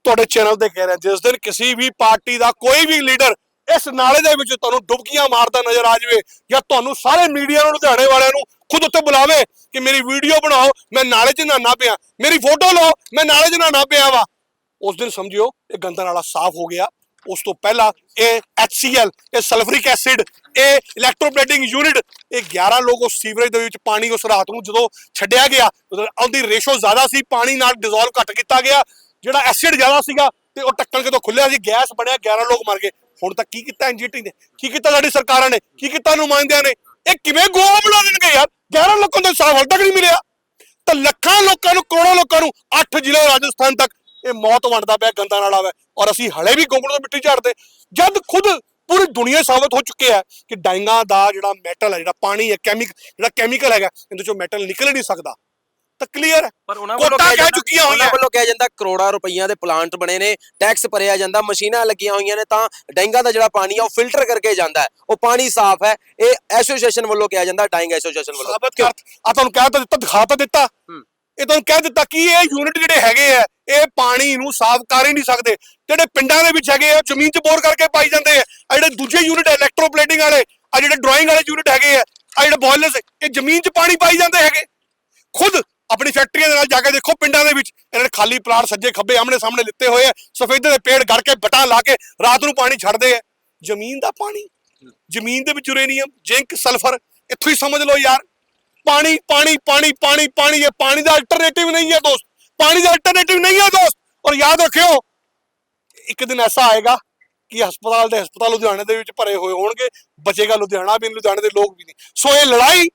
S1: ਤੁਹਾਡੇ ਚੈਨਲ ਤੇ ਕਹਿ ਰਿਹਾ, ਜਿਸ ਦਿਨ ਕਿਸੇ ਵੀ ਪਾਰਟੀ ਦਾ ਕੋਈ ਵੀ ਲੀਡਰ ਇਸ ਨਾਲੇ ਦੇ ਵਿੱਚ ਤੁਹਾਨੂੰ ਡੁਬਕੀਆਂ ਮਾਰਦਾ ਨਜ਼ਰ ਆ ਜਾਵੇ ਜਾਂ ਤੁਹਾਨੂੰ ਸਾਰੇ ਮੀਡੀਆ ਨੂੰ, ਲੁਧਿਆਣੇ ਵਾਲਿਆਂ ਨੂੰ ਖੁਦ ਉੱਤੇ ਬੁਲਾਵੇ ਕਿ ਮੇਰੀ ਵੀਡੀਓ ਬਣਾਓ, ਮੈਂ ਨਾਲੇ 'ਚ ਨਹਾਣਾ ਪਿਆ, ਮੇਰੀ ਫੋਟੋ ਲਓ, ਮੈਂ ਨਾਲੇ 'ਚ ਨਹਾਣਾ ਪਿਆ ਵਾ। ਉਸ ਦਿਨ ਸਮਝਿਓ, ਇਹ ਗੰਦਾ ਨਾਲਾ ਸਾਫ਼ ਹੋ ਗਿਆ। ਉਸ ਤੋਂ ਪਹਿਲਾਂ ਇਹ HCl ਇਹ ਸਲਫਰਿਕ ਐਸਿਡ, ਇਹ ਇਲੈਕਟ੍ਰੋਪਲੇਟਿੰਗ ਯੂਨਿਟ ਇਹ 11 ਲੋਕ ਉਸ ਸੀਵਰੇਜ ਦੇ ਵਿੱਚ ਪਾਣੀ ਉਸ ਰਾਤ ਨੂੰ ਜਦੋਂ ਛੱਡਿਆ ਗਿਆ, ਉਹਦੀ ਰੇਸ਼ੋ ਜ਼ਿਆਦਾ ਸੀ, ਪਾਣੀ ਨਾਲ ਡਿਸੋਲਵ ਘੱਟ ਕੀਤਾ ਗਿਆ। ਜਿਹੜਾ ਐਸਿਡ ਜ਼ਿਆਦਾ ਸੀਗਾ ਤੇ ਉਹ ਟੱਕਣ ਕਿਤੋਂ ਖੁੱਲਿਆ ਸੀ ਗੈਸ ਬਣਿਆ 11 ਲੋਕ ਮਰ ਗਏ। ਹੁਣ ਤੱਕ ਕੀ ਕੀਤਾ ਐਨਜੀਟੀ ਨੇ? ਕੀ ਕੀਤਾ ਸਾਡੀ ਸਰਕਾਰਾਂ ਨੇ? ਕੀ ਕੀਤਾ ਨੁਮਾਇੰਦਿਆਂ ਨੇ? ਇਹ ਕਿਵੇਂ ਗੋਆ ਬਣਾ ਦੇਣਗੇ ਯਾਰ? 11 ਲੋਕਾਂ ਦਾ ਸਾਫ਼ ਹਾਲ ਤੱਕ ਨਹੀਂ ਮਿਲਿਆ? ਤਾਂ ਲੱਖਾਂ ਲੋਕਾਂ ਨੂੰ, ਕਰੋੜਾਂ ਲੋਕਾਂ ਨੂੰ 8 ਜ਼ਿਲ੍ਹੇ ਰਾਜਸਥਾਨ ਤੱਕ ਇਹ ਮੌਤ ਵੰਡਦਾ ਪਿਆ ਗੰਦਾ ਨਾਲਾ ਵਾ ਔਰ ਅਸੀਂ ਹਲੇ ਵੀ ਗੋਂਗਲ ਤੋਂ ਮਿੱਟੀ ਝਾੜਦੇ। ਜਦ ਖੁਦ ਪੂਰੀ ਦੁਨੀਆ ਸਾਬਤ ਹੋ ਚੁੱਕਿਆ ਹੈ ਕਿ ਡਾਈਆਂ ਦਾ ਜਿਹੜਾ ਮੈਟਲ ਹੈ, ਜਿਹੜਾ ਪਾਣੀ ਹੈ ਕੈਮੀਕਲ ਜਿਹੜਾ ਕੈਮੀਕਲ ਹੈਗਾ, ਇਹਦੇ ਚੋਂ ਮੈਟਲ ਨਿਕਲ ਹੀ ਨਹੀਂ ਸਕਦਾ। ਤਾਂ ਕਲੀਅਰ ਹੈ।
S2: ਪਰ ਉਹਨਾਂ ਵੱਲੋਂ ਕਿਹਾ
S1: ਚੁੱਕੀਆਂ
S2: ਉਹਨਾਂ
S1: ਹੋਈਆਂ।
S2: ਵੱਲੋਂ ਕਿਹਾ ਜਾਂਦਾ ਕਰੋੜਾਂ ਰੁਪਈਆਂ ਦੇ ਪਲਾਂਟ ਬਣੇ ਨੇ ਟੈਕਸ ਭਰਿਆ ਜਾਂਦਾ ਮਸ਼ੀਨਾਂ ਲੱਗੀਆਂ ਹੋਈਆਂ ਨੇ ਤਾਂ ਡੈਂਗਾ ਦਾ ਜਿਹੜਾ ਪਾਣੀ ਆ ਉਹ ਫਿਲਟਰ ਕਰਕੇ ਜਾਂਦਾ ਹੈ। ਉਹ ਪਾਣੀ ਸਾਫ਼ ਹੈ। ਇਹ ਐਸੋਸੀਏਸ਼ਨ ਵੱਲੋਂ ਕਿਹਾ ਜਾਂਦਾ ਡਾਈਂਗ ਐਸੋਸੀਏਸ਼ਨ ਵੱਲੋਂ।
S1: ਸਾਬਤ ਕਰ ਆ ਤੁਹਾਨੂੰ ਕਹਿ ਤਾਂ ਦਿੱਤਾ ਦਿਖਾ ਤਾਂ ਦਿੱਤਾ।
S2: ਹੂੰ।
S1: ਇਹ ਤੁਹਾਨੂੰ ਕਹਿ ਦਿੱਤਾ ਕਿ ਇਹ ਯੂਨਿਟ ਜਿਹੜੇ ਹੈਗੇ ਆ ਇਹ ਪਾਣੀ ਨੂੰ ਸਾਫ਼ ਕਰ ਹੀ ਨਹੀਂ ਸਕਦੇ। ਜਿਹੜੇ ਪਿੰਡਾਂ ਦੇ ਵਿੱਚ ਹੈਗੇ ਆ ਜ਼ਮੀਨ 'ਚ ਬੋਰ ਕਰਕੇ ਪਾਈ ਜਾਂਦੇ ਆ। ਆ ਜਿਹੜੇ ਦੂਜੇ ਯੂਨਿਟ ਇਲੈਕਟ੍ਰੋਪਲੇਟਿੰਗ ਵਾਲੇ ਆ ਜਿਹੜੇ ਡਰਾਇੰਗ ਵਾਲੇ ਯੂਨਿਟ ਹੈਗੇ ਆ ਆ ਜਿਹੜੇ ਬੋਇਲਰਸ ਇਹ ਜ਼ਮੀਨ 'ਚ ਪਾਣੀ ਪਾਈ ਜਾਂਦੇ ਹੈਗੇ। ਖੁਦ ਆਪਣੀ ਫੈਕਟਰੀਆਂ ਦੇ ਨਾਲ ਜਾ ਕੇ ਦੇਖੋ, ਪਿੰਡਾਂ ਦੇ ਵਿੱਚ। ਇਹਨਾਂ ਨੇ ਖਾਲੀ ਪਲਾਟ ਸੱਜੇ ਖੱਬੇ ਆਮਣੇ ਸਾਹਮਣੇ ਲਿੱਤੇ ਹੋਏ ਆ। ਸਫੇਦੇ ਦੇ ਪੇੜ ਗੜ ਕੇ ਬਟਾ ਲਾ ਕੇ ਰਾਤ ਨੂੰ ਪਾਣੀ ਛੱਡਦੇ ਆ। ਜ਼ਮੀਨ ਦਾ ਪਾਣੀ। ਜ਼ਮੀਨ ਦੇ ਵਿੱਚ ਯੂਰੇਨੀਅਮ, ਜ਼ਿੰਕ, ਸਲਫਰ। ਇੱਥੋਂ ਹੀ ਸਮਝ ਲਓ ਯਾਰ। ਪਾਣੀ ਪਾਣੀ ਪਾਣੀ ਪਾਣੀ ਪਾਣੀ। ਇਹ ਪਾਣੀ ਦਾ ਅਲਟਰਨੇਟਿਵ ਨਹੀਂ ਹੈ ਦੋਸਤ। ਪਾਣੀ ਦਾ ਅਲਟਰਨੇਟਿਵ ਨਹੀਂ ਹੈ ਦੋਸਤ। ਔਰ ਯਾਦ ਰੱਖਿਓ, ਇੱਕ ਦਿਨ ਐਸਾ ਆਏਗਾ ਕਿ ਹਸਪਤਾਲ ਦੇ ਹਸਪਤਾਲ ਲੁਧਿਆਣੇ ਦੇ ਵਿੱਚ ਭਰੇ ਹੋਏ ਹੋਣਗੇ। ਬਚੇਗਾ ਲੁਧਿਆਣਾ ਵੀ, ਲੁਧਿਆਣੇ ਦੇ ਲੋਕ ਵੀ ਨਹੀਂ। ਸੋ ਇਹ ਲੜਾਈ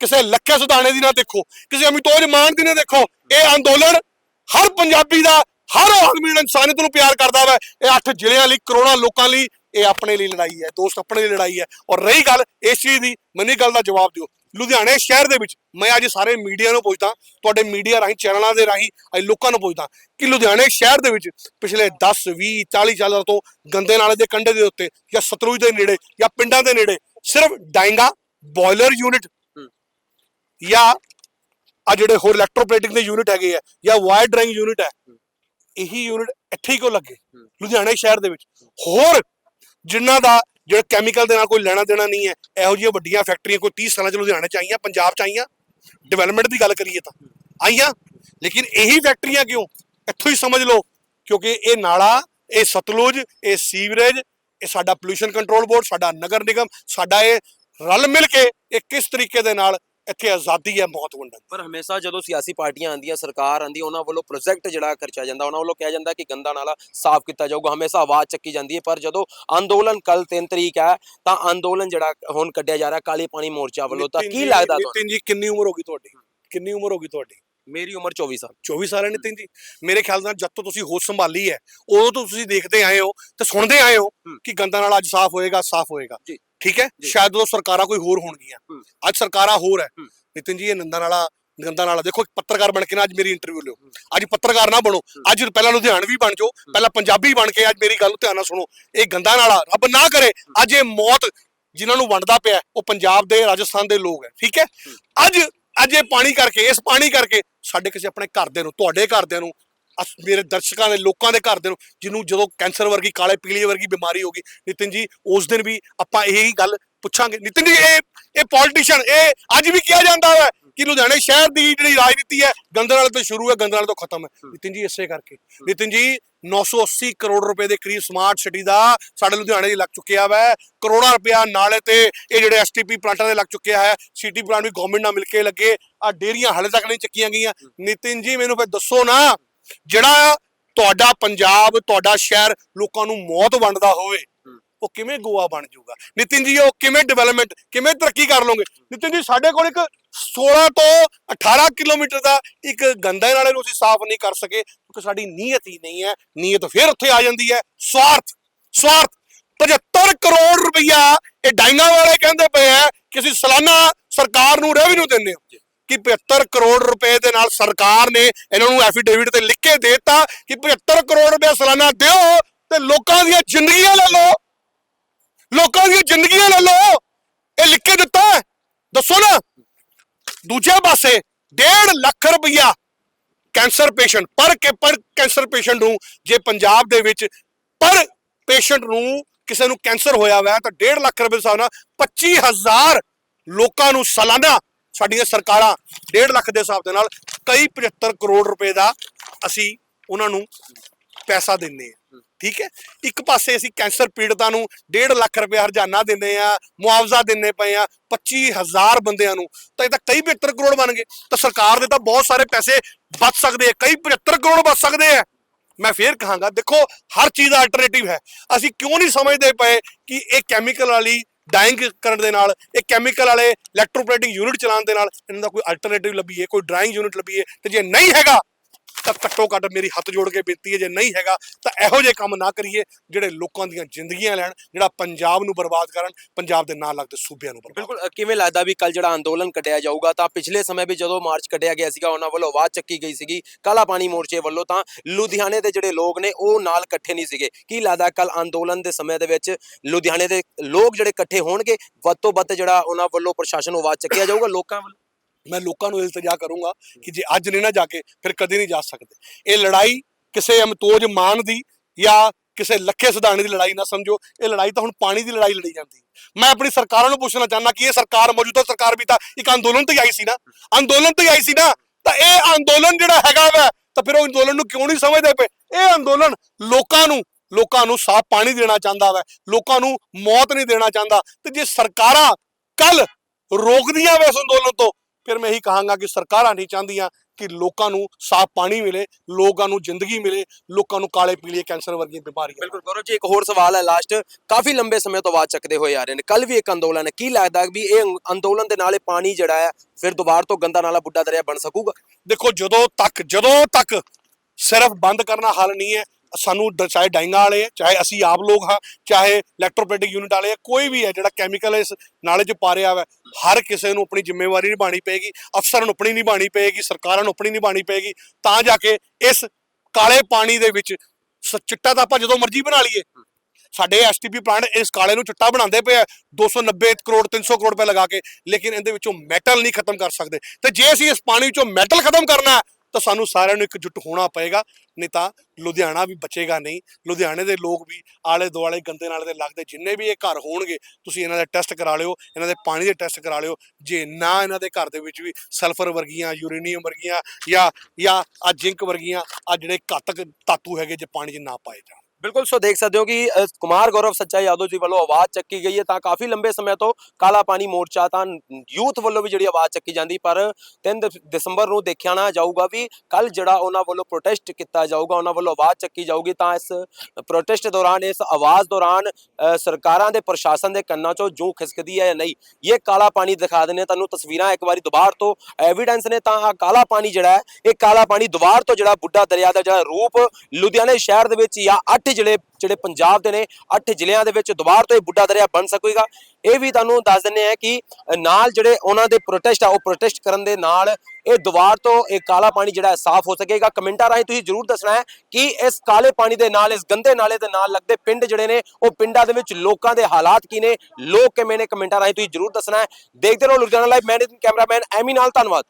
S1: ਕਿਸੇ ਲੱਖੇ ਸੁਧਾਣੇ ਦੀ ਨਾ ਦੇਖੋ, ਕਿਸੇ ਅਮਿਤੋਜ ਮਾਨ ਦੀ ਨਾ ਦੇਖੋ। ਇਹ ਅੰਦੋਲਨ ਹਰ ਪੰਜਾਬੀ ਦਾ, ਹਰ ਆਦਮੀ ਜਿਹੜਾ ਇਨਸਾਨੀਅਤ ਨੂੰ ਪਿਆਰ ਕਰਦਾ ਵਾ, ਇਹ ਅੱਠ ਜ਼ਿਲ੍ਹਿਆਂ ਲਈ, ਕਰੋੜਾਂ ਲੋਕਾਂ ਲਈ ਇਹ ਆਪਣੇ ਲਈ ਲੜਾਈ ਹੈ, ਦੋਸਤ ਆਪਣੇ ਲਈ ਲੜਾਈ ਹੈ। ਔਰ ਰਹੀ ਗੱਲ ਇਸ ਚੀਜ਼ ਦੀ, ਮੈਨੂੰ ਗੱਲ ਦਾ ਜਵਾਬ ਦਿਓ। ਲੁਧਿਆਣੇ ਸ਼ਹਿਰ ਦੇ ਵਿੱਚ ਮੈਂ ਅੱਜ ਸਾਰੇ ਮੀਡੀਆ ਨੂੰ ਪੁੱਛਦਾ, ਤੁਹਾਡੇ ਮੀਡੀਆ ਰਾਹੀਂ, ਚੈਨਲਾਂ ਦੇ ਰਾਹੀਂ, ਅੱਜ ਲੋਕਾਂ ਨੂੰ ਪੁੱਛਦਾ ਕਿ ਲੁਧਿਆਣੇ ਸ਼ਹਿਰ ਦੇ ਵਿੱਚ ਪਿਛਲੇ 10 20 40 ਸਾਲਾਂ ਤੋਂ ਗੰਦੇ ਨਾਲੇ ਦੇ ਕੰਢੇ ਦੇ ਉੱਤੇ ਜਾਂ ਸਤਲੁਜ ਦੇ ਨੇੜੇ ਜਾਂ ਪਿੰਡਾਂ ਦੇ ਨੇੜੇ ਸਿਰਫ ਡਾਇੰਗਾ ਬਾਇਲਰ ਯੂਨਿਟ ਜਾਂ ਆ ਜਿਹੜੇ ਹੋਰ ਇਲੈਕਟ੍ਰੋਪਲੇਟਿੰਗ ਦੇ ਯੂਨਿਟ ਹੈਗੇ ਆ ਜਾਂ ਵਾਇਰ ਡਰਾਇੰਗ ਯੂਨਿਟ ਹੈ ਇਹੀ ਯੂਨਿਟ ਇੱਥੇ ਹੀ ਕਿਉਂ ਲੱਗੇ? ਲੁਧਿਆਣੇ ਸ਼ਹਿਰ ਦੇ ਵਿੱਚ। ਹੋਰ ਜਿਨ੍ਹਾਂ ਦਾ ਜਿਹੜਾ ਕੈਮੀਕਲ ਦੇ ਨਾਲ ਕੋਈ ਲੈਣਾ ਦੇਣਾ ਨਹੀਂ ਹੈ ਇਹੋ ਜਿਹੀਆਂ ਵੱਡੀਆਂ ਫੈਕਟਰੀਆਂ ਕੋਈ 30 ਸਾਲਾਂ ਚ ਲੁਧਿਆਣੇ ਚ ਆਈਆਂ ਪੰਜਾਬ ਚ ਆਈਆਂ ਡਿਵੈਲਪਮੈਂਟ ਦੀ ਗੱਲ ਕਰੀਏ ਤਾਂ ਆਈਆਂ। ਲੇਕਿਨ ਇਹੀ ਫੈਕਟਰੀਆਂ ਕਿਉਂ? ਇੱਥੋਂ ਹੀ ਸਮਝ ਲਓ ਕਿਉਂਕਿ ਇਹ ਨਾਲਾ ਇਹ ਸਤਲੁਜ ਇਹ ਸੀਵਰੇਜ ਇਹ ਸਾਡਾ ਪੋਲੂਸ਼ਨ ਕੰਟਰੋਲ ਬੋਰਡ ਸਾਡਾ ਨਗਰ ਨਿਗਮ ਸਾਡਾ ਇਹ ਰਲ ਮਿਲ ਕੇ ਇਹ ਕਿਸ ਤਰੀਕੇ ਦੇ ਨਾਲ ਇੱਥੇ ਆਜ਼ਾਦੀ ਹੈ ਮੌਤ ਵੰਡਣ ਦੀ।
S2: ਪਰ ਹਮੇਸ਼ਾ ਜਦੋਂ ਸਿਆਸੀ ਪਾਰਟੀਆਂ ਆਉਂਦੀਆਂ ਸਰਕਾਰ ਆਂਦੀ ਉਹਨਾਂ ਵੱਲੋਂ ਪ੍ਰੋਜੈਕਟ ਜਿਹੜਾ ਖਰਚਿਆ ਜਾਂਦਾ ਉਹਨਾਂ ਵੱਲੋਂ ਕਿਹਾ ਜਾਂਦਾ ਕਿ ਗੰਦਾ ਨਾਲਾ ਸਾਫ਼ ਕੀਤਾ ਜਾਊਗਾ। ਹਮੇਸ਼ਾ ਆਵਾਜ਼ ਚੱਕੀ ਜਾਂਦੀ ਹੈ ਪਰ ਜਦੋਂ ਅੰਦੋਲਨ ਕੱਲ 3 ਤਰੀਕ ਹੈ ਤਾਂ ਅੰਦੋਲਨ ਜਿਹੜਾ ਹੁਣ ਕੱਢਿਆ ਜਾ ਰਿਹਾ ਕਾਲੀ ਪਾਣੀ ਮੋਰਚਾ ਵੱਲੋਂ। ਤਾਂ
S1: ਨਿਤਿਨ
S2: ਕੀ
S1: ਜੀ-
S2: ਲੱਗਦਾ ਤੁਹਾਨੂੰ?
S1: ਨਿਤਿਨ ਜੀ ਕਿੰਨੀ ਉਮਰ ਹੋ ਗਈ ਤੁਹਾਡੀ? ਕਿੰਨੀ ਉਮਰ ਹੋ ਗਈ ਤੁਹਾਡੀ?
S2: ਮੇਰੀ ਉਮਰ 24 ਸਾਲ।
S1: 24 ਸਾਲ ਹੈ ਨਿਤਿਨ ਜੀ। ਮੇਰੇ ਖਿਆਲ ਨਾਲ ਜਦ ਤੋਂ ਤੁਸੀਂ ਹੋਸ਼ ਸੰਭਾਲੀ ਹੈ ਉਦੋਂ ਤੋਂ ਤੁਸੀਂ ਦੇਖਦੇ ਆਏ ਹੋ ਤੇ ਸੁਣਦੇ ਆਏ ਹੋ
S2: ਹੂੰ।
S1: ਕਿ ਗੰਦਾ ਨਾਲ ਅੱਜ ਸਾਫ਼ ਹੋਏਗਾ ਸਾਫ਼ ਹੋਏਗਾ।
S2: ਜੀ।
S1: ਠੀਕ ਹੈ। ਸ਼ਾਇਦ ਉਦੋਂ ਸਰਕਾਰਾਂ ਕੋਈ ਹੋਰ ਹੋਣਗੀਆਂ। ਅੱਜ ਸਰਕਾਰਾਂ ਹੋਰ ਹੈ। ਨਿਤਿਨ ਜੀ ਇਹ ਨੰਦਾ ਨਾਲਾ ਗੰਦਾ ਨਾਲਾ ਦੇਖੋ ਇੱਕ ਪੱਤਰਕਾਰ ਬਣ ਕੇ ਨਾ ਅੱਜ ਮੇਰੀ ਇੰਟਰਵਿਊ ਲਿਓ। ਅੱਜ ਪੱਤਰਕਾਰ ਨਾ ਬਣੋ। ਅੱਜ ਪਹਿਲਾਂ ਲੁਧਿਆਣਵੀ ਬਣ ਜਾਓ ਪਹਿਲਾਂ ਪੰਜਾਬੀ ਬਣ ਕੇ ਅੱਜ ਮੇਰੀ ਗੱਲ ਨੂੰ ਧਿਆਨ ਨਾਲ ਸੁਣੋ। ਇਹ ਗੰਦਾ ਨਾਲਾ ਰੱਬ ਨਾ ਕਰੇ ਅੱਜ ਇਹ ਮੌਤ ਜਿਨ੍ਹਾਂ ਨੂੰ ਵੰਡਦਾ ਪਿਆ ਉਹ ਪੰਜਾਬ ਦੇ ਰਾਜਸਥਾਨ ਦੇ ਲੋਕ ਹੈ। ਠੀਕ ਹੈ। ਅੱਜ ਅੱਜ ਇਹ ਪਾਣੀ ਕਰਕੇ ਇਸ ਪਾਣੀ ਕਰਕੇ ਸਾਡੇ ਕਿਸੇ ਆਪਣੇ ਘਰਦਿਆਂ ਨੂੰ ਤੁਹਾਡੇ ਘਰਦਿਆਂ ਨੂੰ ਮੇਰੇ ਦਰਸ਼ਕਾਂ ਦੇ ਲੋਕਾਂ ਦੇ ਘਰਦਿਆਂ ਨੂੰ ਜਿਹਨੂੰ ਜਦੋਂ ਕੈਂਸਰ ਵਰਗੀ ਕਾਲੇ ਪੀਲੀਏ ਵਰਗੀ ਬਿਮਾਰੀ ਹੋ ਗਈ ਨਿਤਿਨ ਜੀ ਉਸ ਦਿਨ ਵੀ ਆਪਾਂ ਇਹੀ ਗੱਲ ਪੁੱਛਾਂਗੇ। ਨਿਤਿਨ ਜੀ ਇਹ ਇਹ ਪੋਲੀਟੀਸ਼ੀਅਨ ਇਹ ਅੱਜ ਵੀ ਕਿਹਾ ਜਾਂਦਾ ਹੈ ਕਿ ਲੁਧਿਆਣੇ ਸ਼ਹਿਰ ਦੀ ਜਿਹੜੀ ਰਾਜਨੀਤੀ ਹੈ ਗੰਦੇ ਨਾਲ ਤੋਂ ਸ਼ੁਰੂ ਹੈ ਗੰਦੇ ਨਾਲ ਤੋਂ ਖਤਮ ਹੈ। ਨਿਤਿਨ ਜੀ ਇਸੇ ਕਰਕੇ। ਨਿਤਿਨ ਜੀ 980 ਕਰੋੜ ਰੁਪਏ ਦੇ ਕਰੀਬ ਸਮਾਰਟ ਸਿਟੀ ਦਾ ਸਾਡੇ ਲੁਧਿਆਣੇ 'ਚ ਲੱਗ ਚੁੱਕਿਆ ਵਾ। ਕਰੋੜਾਂ ਰੁਪਇਆ ਨਾਲੇ ਤੇ ਇਹ ਜਿਹੜੇ ਐਸਟੀਪੀ ਪਲਾਂਟਾਂ ਦੇ ਲੱਗ ਚੁੱਕਿਆ ਹੈ। ਸਿਟੀ ਪਲਾਂਟ ਵੀ ਗਵਰਨਮੈਂਟ ਨਾਲ ਮਿਲ ਕੇ ਲੱਗੇ। ਆ ਡੇਰੀਆਂ ਹਲੇ ਤੱਕ ਨਹੀਂ ਚੱਕੀਆਂ ਗਈਆਂ। ਨਿਤਿਨ ਜੀ ਮੈਨੂੰ ਫਿਰ ਦੱਸੋ ਨਾ ਜਿਹੜਾ ਤੁਹਾਡਾ ਪੰਜਾਬ ਤੁਹਾਡਾ ਸ਼ਹਿਰ ਲੋਕਾਂ ਨੂੰ ਮੌਤ ਵੰਡਦਾ ਹੋਵੇ ਉਹ ਕਿਵੇਂ ਗੋਆ ਬਣ ਜਾਊਗਾ? ਨਿਤਿਨ ਜੀ ਉਹ ਕਿਵੇਂ ਡਿਵੈਲਪਮੈਂਟ ਕਿਵੇਂ ਤਰੱਕੀ ਕਰ ਲਓਗੇ? ਨਿਤਿਨ ਜੀ ਸਾਡੇ ਕੋਲ ਇੱਕ 16 ਤੋਂ 18 ਕਿਲੋਮੀਟਰ ਦਾ ਇੱਕ ਗੰਦਾ ਨਾਲੇ ਨੂੰ ਅਸੀਂ ਸਾਫ਼ ਨਹੀਂ ਕਰ ਸਕੇ ਕਿਉਂਕਿ ਸਾਡੀ ਨੀਅਤ ਹੀ ਨਹੀਂ ਹੈ। ਨੀਅਤ ਫਿਰ ਉੱਥੇ ਆ ਜਾਂਦੀ ਹੈ। ਸਵਾਰਥ ਸਵਾਰਥ। 75 ਕਰੋੜ ਰੁਪਈਆ ਇਹ ਡਾਈਨਾ ਵਾਲੇ ਕਹਿੰਦੇ ਪਏ ਆ ਕਿ ਅਸੀਂ ਸਾਲਾਨਾ ਸਰਕਾਰ ਨੂੰ ਰੈਵਨਿਊ ਦਿੰਦੇ ਹਾਂ। ਕਿ 75 ਕਰੋੜ ਰੁਪਏ ਦੇ ਨਾਲ ਸਰਕਾਰ ਨੇ ਇਹਨਾਂ ਨੂੰ ਐਫੀਡੇਵਿਟ ਤੇ ਲਿਖ ਕੇ ਦੇਤਾ ਕਿ 75 ਕਰੋੜ ਰੁਪਏ ਸਾਲਾਨਾ ਦਿਓ ਤੇ ਲੋਕਾਂ ਦੀਆਂ ਜ਼ਿੰਦਗੀਆਂ ਲੈ ਲਓ। ਲੋਕਾਂ ਦੀਆਂ ਜ਼ਿੰਦਗੀਆਂ ਲੈ ਲਓ। ਇਹ ਲਿਖ ਕੇ ਦਿੱਤਾ ਦੱਸੋ ਨਾ। ਦੂਜੇ ਪਾਸੇ 1.5 ਲੱਖ ਰੁਪਈਆ ਕੈਂਸਰ ਪੇਸ਼ੈਂਟ, ਪਰ ਕੇ ਪਰ ਕੈਂਸਰ ਪੇਸ਼ੈਂਟ ਨੂੰ ਜੇ ਪੰਜਾਬ ਦੇ ਵਿੱਚ ਪਰ ਪੇਸ਼ੈਂਟ ਨੂੰ ਕਿਸੇ ਨੂੰ ਕੈਂਸਰ ਹੋਇਆ ਹੋਇਆ ਤਾਂ 1.5 ਲੱਖ ਰੁਪਏ ਦੇ ਹਿਸਾਬ ਨਾਲ 25000 ਲੋਕਾਂ ਨੂੰ ਸਾਲਾਨਾ ਸਾਡੀਆਂ ਸਰਕਾਰਾਂ 1.5 ਲੱਖ ਦੇ ਹਿਸਾਬ ਦੇ ਨਾਲ ਕਈ 75 ਕਰੋੜ ਰੁਪਏ ਦਾ ਅਸੀਂ ਉਹਨਾਂ ਨੂੰ ਪੈਸਾ ਦਿੰਦੇ ਆ ਠੀਕ ਹੈ? ਇੱਕ ਪਾਸੇ ਅਸੀਂ ਕੈਂਸਰ ਪੀੜਤਾਂ ਨੂੰ 1.5 ਲੱਖ ਰੁਪਏ ਹਰਜਾਨਾ ਦਿੰਦੇ ਆ ਮੁਆਵਜ਼ਾ ਦਿੰਦੇ ਪਏ ਆ 25000 ਬੰਦਿਆਂ ਨੂੰ, ਤਾਂ ਇਹ ਤਾਂ ਕਈ 75 ਕਰੋੜ ਬਣ ਗਏ। ਤਾਂ ਸਰਕਾਰ ਦੇ ਤਾਂ ਬਹੁਤ ਸਾਰੇ ਪੈਸੇ ਬਚ ਸਕਦੇ ਆ ਕਈ 75 ਕਰੋੜ ਬਚ ਸਕਦੇ ਆ ਮੈਂ ਫੇਰ ਕਹਾਂਗਾ, ਦੇਖੋ, ਹਰ ਚੀਜ਼ ਦਾ ਅਲਟਰਨੇਟਿਵ ਹੈ। ਅਸੀਂ ਕਿਉਂ ਨਹੀਂ ਸਮਝਦੇ ਪਏ ਕਿ ਇਹ ਕੈਮੀਕਲ ਵਾਲੀ ਡਾਈਂਗ ਕਰਨ ਦੇ ਨਾਲ, ਇਹ ਕੈਮੀਕਲ ਵਾਲੇ ਇਲੈਕਟ੍ਰੋਪਲੇਟਿੰਗ ਯੂਨਿਟ ਚਲਾਉਣ ਦੇ ਨਾਲ ਇਹਨਾਂ ਦਾ ਕੋਈ ਅਲਟਰਨੇਟਿਵ ਲੱਭੀਏ, ਕੋਈ ਡਰਾਇੰਗ ਯੂਨਿਟ ਲੱਭੀਏ, ਤੇ ਜੇ ਨਹੀਂ ਹੈਗਾ ਤਾਂ ਘੱਟੋ ਘੱਟ ਮੇਰੀ ਹੱਥ ਜੋੜ ਕੇ ਬੇਨਤੀ ਹੈ, ਜੇ ਨਹੀਂ ਹੈਗਾ ਤਾਂ ਇਹੋ ਜਿਹੇ ਕੰਮ ਨਾ ਕਰੀਏ ਜਿਹੜੇ ਲੋਕਾਂ ਦੀਆਂ ਜ਼ਿੰਦਗੀਆਂ ਲੈਣ, ਜਿਹੜਾ ਪੰਜਾਬ ਨੂੰ ਬਰਬਾਦ ਕਰਨ, ਪੰਜਾਬ ਦੇ ਨਾਲ ਲੱਗਦੇ ਸੂਬਿਆਂ ਨੂੰ
S2: ਬਿਲਕੁਲ ਕਿਵੇਂ ਲੱਗਦਾ ਵੀ ਕੱਲ ਜਿਹੜਾ ਅੰਦੋਲਨ ਕੱਢਿਆ ਜਾਊਗਾ ਤਾਂ ਪਿਛਲੇ ਸਮੇਂ ਵੀ ਜਦੋਂ ਮਾਰਚ ਕੱਢਿਆ ਗਿਆ ਸੀਗਾ, ਉਹਨਾਂ ਵੱਲੋਂ ਆਵਾਜ਼ ਚੱਕੀ ਗਈ ਸੀਗੀ ਕਾਲਾ ਪਾਣੀ ਮੋਰਚੇ ਵੱਲੋਂ ਤਾਂ ਲੁਧਿਆਣੇ ਦੇ ਜਿਹੜੇ ਲੋਕ ਨੇ ਉਹ ਨਾਲ ਇਕੱਠੇ ਨਹੀਂ ਸੀਗੇ। ਕੀ ਲੱਗਦਾ ਕੱਲ ਅੰਦੋਲਨ ਦੇ ਸਮੇਂ ਦੇ ਵਿੱਚ ਲੁਧਿਆਣੇ ਦੇ ਲੋਕ ਜਿਹੜੇ ਇਕੱਠੇ ਹੋਣਗੇ, ਵੱਧ ਤੋਂ ਵੱਧ ਜਿਹੜਾ ਉਹਨਾਂ ਵੱਲੋਂ ਪ੍ਰਸ਼ਾਸਨ ਨੂੰ ਆਵਾਜ਼ ਚੱਕਿਆ ਜਾਊਗਾ, ਲੋਕਾਂ ਵੱਲੋਂ?
S1: ਮੈਂ ਲੋਕਾਂ ਨੂੰ ਇਲਤਜਾ ਕਰੂੰਗਾ ਕਿ ਜੇ ਅੱਜ ਨਹੀਂ ਨਾ ਜਾ ਕੇ, ਫਿਰ ਕਦੇ ਨਹੀਂ ਜਾ ਸਕਦੇ। ਇਹ ਲੜਾਈ ਕਿਸੇ ਅਮਤੋਜ ਮਾਨ ਦੀ ਜਾਂ ਕਿਸੇ ਲੱਖੇ ਸਿਧਾਣੇ ਦੀ ਲੜਾਈ ਨਾ ਸਮਝੋ। ਇਹ ਲੜਾਈ ਤਾਂ ਹੁਣ ਪਾਣੀ ਦੀ ਲੜਾਈ ਲੜੀ ਜਾਂਦੀ। ਮੈਂ ਆਪਣੀ ਸਰਕਾਰਾਂ ਨੂੰ ਪੁੱਛਣਾ ਚਾਹੁੰਦਾ ਕਿ ਇਹ ਸਰਕਾਰ ਮੌਜੂਦਾ ਸਰਕਾਰ ਵੀ ਤਾਂ ਇੱਕ ਅੰਦੋਲਨ ਤੇ ਹੀ ਆਈ ਸੀ ਨਾ। ਅੰਦੋਲਨ ਤੇ ਹੀ ਆਈ ਸੀ ਨਾ, ਤਾਂ ਇਹ ਅੰਦੋਲਨ ਜਿਹੜਾ ਹੈਗਾ ਵਾ, ਤਾਂ ਫਿਰ ਉਹ ਅੰਦੋਲਨ ਨੂੰ ਕਿਉਂ ਨਹੀਂ ਸਮਝਦੇ ਪਏ? ਇਹ ਅੰਦੋਲਨ ਲੋਕਾਂ ਨੂੰ ਲੋਕਾਂ ਨੂੰ ਸਾਫ਼ ਪਾਣੀ ਦੇਣਾ ਚਾਹੁੰਦਾ ਵਾ, ਲੋਕਾਂ ਨੂੰ ਮੌਤ ਨਹੀਂ ਦੇਣਾ ਚਾਹੁੰਦਾ। ਤੇ ਜੇ ਸਰਕਾਰਾਂ ਕੱਲ ਰੋਕਦੀਆਂ ਵੇ ਇਸ ਅੰਦੋਲਨ ਤੋਂ ਫਿਰ ਮੈਂ ਇਹੀ ਕਹਾਂਗਾ ਕਿ ਸਰਕਾਰਾਂ ਨਹੀਂ ਚਾਹੁੰਦੀਆਂ ਕਿ ਲੋਕਾਂ ਨੂੰ ਸਾਫ਼ ਪਾਣੀ ਮਿਲੇ ਲੋਕਾਂ ਨੂੰ ਜ਼ਿੰਦਗੀ ਮਿਲੇ ਲੋਕਾਂ ਨੂੰ ਕਾਲੇ ਪੀਲੀਏ ਕੈਂਸਰ ਵਰਗੀਆਂ ਬਿਮਾਰੀਆਂ
S2: ਬਿਲਕੁਲ ਗੌਰਵ ਜੀ ਇੱਕ ਹੋਰ ਸਵਾਲ ਹੈ ਲਾਸਟ ਕਾਫੀ ਲੰਬੇ ਸਮੇਂ ਤੋਂ ਆਵਾਜ਼ ਚੱਕਦੇ ਹੋਏ ਆ ਰਹੇ ਨੇ। ਕੱਲ ਵੀ ਇੱਕ ਅੰਦੋਲਨ ਹੈ। ਕੀ ਲੱਗਦਾ ਵੀ ਇਹ ਅੰਦੋਲਨ ਦੇ ਨਾਲ ਇਹ ਪਾਣੀ ਜਿਹੜਾ ਹੈ ਫਿਰ ਦੁਬਾਰ ਤੋਂ ਗੰਦਾ ਨਾਲਾ ਬੁੱਢਾ ਦਰਿਆ ਬਣ ਸਕੂਗਾ?
S1: ਦੇਖੋ ਜਦੋਂ ਤੱਕ ਜਦੋਂ ਤੱਕ ਸਿਰਫ ਬੰਦ ਕਰਨਾ ਹੱਲ ਨਹੀਂ ਹੈ ਸਾਨੂੰ ਡ- ਚਾਹੇ ਡਾਈਂਗਾ ਵਾਲੇ ਹੈ, ਚਾਹੇ ਅਸੀਂ ਆਪ ਲੋਕ ਹਾਂ ਚਾਹੇ ਇਲੈਕਟ੍ਰੋਪਲੇਟਿਕ ਯੂਨਿਟ ਵਾਲੇ ਹੈ, ਕੋਈ ਵੀ ਹੈ ਜਿਹੜਾ ਕੈਮੀਕਲ ਇਸ ਨਾਲੇ 'ਚ ਪਾ ਰਿਹਾ ਵਾ ਹਰ ਕਿਸੇ ਨੂੰ ਆਪਣੀ ਜ਼ਿੰਮੇਵਾਰੀ ਨਿਭਾਉਣੀ ਪਏਗੀ ਅਫਸਰਾਂ ਨੂੰ ਆਪਣੀ ਨਿਭਾਉਣੀ ਪਏਗੀ ਸਰਕਾਰਾਂ ਨੂੰ ਆਪਣੀ ਨਿਭਾਉਣੀ ਪਏਗੀ ਤਾਂ ਜਾ ਕੇ ਇਸ ਕਾਲੇ ਪਾਣੀ ਦੇ ਵਿੱਚ ਸ- ਚਿੱਟਾ ਤਾਂ ਆਪਾਂ ਜਦੋਂ ਮਰਜ਼ੀ ਬਣਾ ਲਈਏ। ਸਾਡੇ ਐਸਟੀਪੀ ਪਲਾਂਟ ਇਸ ਕਾਲੇ ਨੂੰ ਚਿੱਟਾ ਬਣਾਉਂਦੇ ਪਏ ਆ 290 ਕਰੋੜ 300 ਕਰੋੜ ਰੁਪਏ ਲਗਾ ਕੇ ਲੇਕਿਨ ਇਹਦੇ ਵਿੱਚੋਂ ਮੈਟਲ ਨਹੀਂ ਖਤਮ ਕਰ ਸਕਦੇ। ਤੇ ਜੇ ਅਸੀਂ ਇਸ ਪਾਣੀ ਵਿੱਚੋਂ ਮੈਟਲ ਖਤਮ ਕਰਨਾ ਹੈ ਤਾਂ ਸਾਨੂੰ ਸਾਰਿਆਂ ਨੂੰ ਇਕਜੁੱਟ ਹੋਣਾ ਪਏਗਾ, ਨਹੀਂ ਤਾਂ ਲੁਧਿਆਣਾ ਵੀ ਬਚੇਗਾ ਨਹੀਂ। ਲੁਧਿਆਣੇ ਦੇ ਲੋਕ ਵੀ ਆਲੇ ਦੁਆਲੇ ਗੰਦੇ ਨਾਲੇ ਦੇ ਲੱਗਦੇ ਜਿੰਨੇ ਵੀ ਇਹ ਘਰ ਹੋਣਗੇ, ਤੁਸੀਂ ਇਹਨਾਂ ਦੇ ਟੈਸਟ ਕਰਾ ਲਿਓ, ਇਹਨਾਂ ਦੇ ਪਾਣੀ ਦੇ ਟੈਸਟ ਕਰਾ ਲਿਓ। ਜੇ ਨਾ ਇਹਨਾਂ ਦੇ ਘਰ ਦੇ ਵਿੱਚ ਵੀ ਸਲਫਰ ਵਰਗੀਆਂ ਯੂਰੇਨੀਅਮ ਵਰਗੀਆਂ ਜਾਂ ਜਾਂ ਆ ਜ਼ਿੰਕ ਵਰਗੀਆਂ ਆ ਜਿਹੜੇ ਘਾਤਕ ਧਾਤੂ ਹੈਗੇ, ਜੇ ਪਾਣੀ 'ਚ ਨਾ ਪਾਏ ਜਾਣ।
S2: ਬਿਲਕੁਲ ਸੋ ਦੇਖ ਸਕਦੇ ਹੋ ਕਿ ਕੁਮਾਰ ਗੌਰਵ ਸੱਚਾ ਯਾਦਵ ਜੀ ਵੱਲੋਂ ਆਵਾਜ਼ ਚੱਕੀ ਗਈ ਹੈ ਤਾਂ ਕਾਫੀ ਲੰਬੇ ਸਮੇਂ ਤੋਂ ਕਾਲਾ ਪਾਣੀ ਮੋਰਚਾ ਤਾਂ ਯੂਥ ਵੱਲੋਂ ਵੀ ਜਿਹੜੀ ਆਵਾਜ਼ ਚੱਕੀ ਜਾਂਦੀ ਪਰ 3 ਦਸੰਬਰ ਨੂੰ ਦੇਖਿਆ ਨਾ ਜਾਊਗਾ ਵੀ ਕੱਲ ਜਿਹੜਾ ਉਹਨਾਂ ਵੱਲੋਂ ਪ੍ਰੋਟੈਸਟ ਕੀਤਾ ਜਾਊਗਾ ਉਹਨਾਂ ਵੱਲੋਂ ਆਵਾਜ਼ ਚੱਕੀ ਜਾਊਗੀ ਤਾਂ ਇਸ ਪ੍ਰੋਟੈਸਟ ਦੌਰਾਨ ਇਸ ਆਵਾਜ਼ ਦੌਰਾਨ ਅ, ਸਰਕਾਰਾਂ ਦੇ ਪ੍ਰਸ਼ਾਸਨ ਦੇ ਕੰਨਾਂ 'ਚੋਂ ਜੂੰ ਖਿਸਕਦੀ ਹੈ ਜਾਂ ਨਹੀਂ ਇਹ ਕਾਲਾ ਪਾਣੀ ਦਿਖਾ ਦਿੰਦੇ ਤੁਹਾਨੂੰ ਤਸਵੀਰਾਂ ਇੱਕ ਵਾਰੀ ਦੁਬਾਰ ਤੋਂ ਐਵੀਡੈਂਸ ਨੇ ਤਾਂ ਆਹ ਕਾਲਾ ਪਾਣੀ ਜਿਹੜਾ ਹੈ ਇਹ ਕਾਲਾ ਪਾਣੀ ਦੁਬਾਰ ਤੋਂ ਜਿਹੜਾ ਬੁੱਢਾ ਦਰਿਆ ਦਾ ਜਿਹੜਾ ਰੂਪ ਲੁਧਿਆਣੇ ਸ਼ਹਿਰ ਦੇ ਵਿੱਚ ਜਾਂ ਅੱਠ ਜ਼ਿਲ੍ਹੇ, ਜਿਹੜੇ ਪੰਜਾਬ ਦੇ ਨੇ, ਅੱਠ ਜ਼ਿਲ੍ਹਿਆਂ ਦੇ ਵਿੱਚ ਦੁਬਾਰ ਤੋਂ ਇਹ ਬੁੱਢਾ ਦਰਿਆ ਬਣ ਸਕੇਗਾ। ਇਹ ਵੀ ਤੁਹਾਨੂੰ ਦੱਸ ਦਿੰਨੇ ਆ ਕਿ ਨਾਲ ਜਿਹੜੇ ਉਹਨਾਂ ਦੇ ਪ੍ਰੋਟੈਸਟ ਆ, ਉਹ ਪ੍ਰੋਟੈਸਟ ਕਰਨ ਦੇ ਨਾਲ ਇਹ ਦੁਬਾਰ ਤੋਂ ਇਹ ਕਾਲਾ ਪਾਣੀ ਜਿਹੜਾ ਸਾਫ਼ ਹੋ ਸਕੇਗਾ। ਕਮੈਂਟਾਂ ਰਾਹੀਂ ਤੁਸੀਂ ਜਰੂਰ ਦੱਸਣਾ ਹੈ ਕਿ ਇਸ ਕਾਲੇ ਪਾਣੀ ਦੇ ਨਾਲ, ਇਸ ਗੰਦੇ ਨਾਲੇ ਦੇ ਨਾਲ ਲੱਗਦੇ ਪਿੰਡ ਜਿਹੜੇ ਨੇ, ਉਹ ਪਿੰਡਾਂ ਦੇ ਵਿੱਚ ਲੋਕਾਂ ਦੇ ਹਾਲਾਤ ਕੀ ਨੇ, ਲੋਕ ਕਿਵੇਂ ਨੇ, ਕਮੈਂਟਾਂ ਰਾਹੀਂ ਤੁਸੀਂ ਜਰੂਰ ਦੱਸਣਾ ਹੈ। ਦੇਖਦੇ ਰਹੋ ਲੁਧਿਆਣਾ ਲਾਈਵ ਮੈਂ ਕੈਮਰਾਮੈਨ, ਐਮੀ ਨਾਲ ਧੰਨਵਾਦ।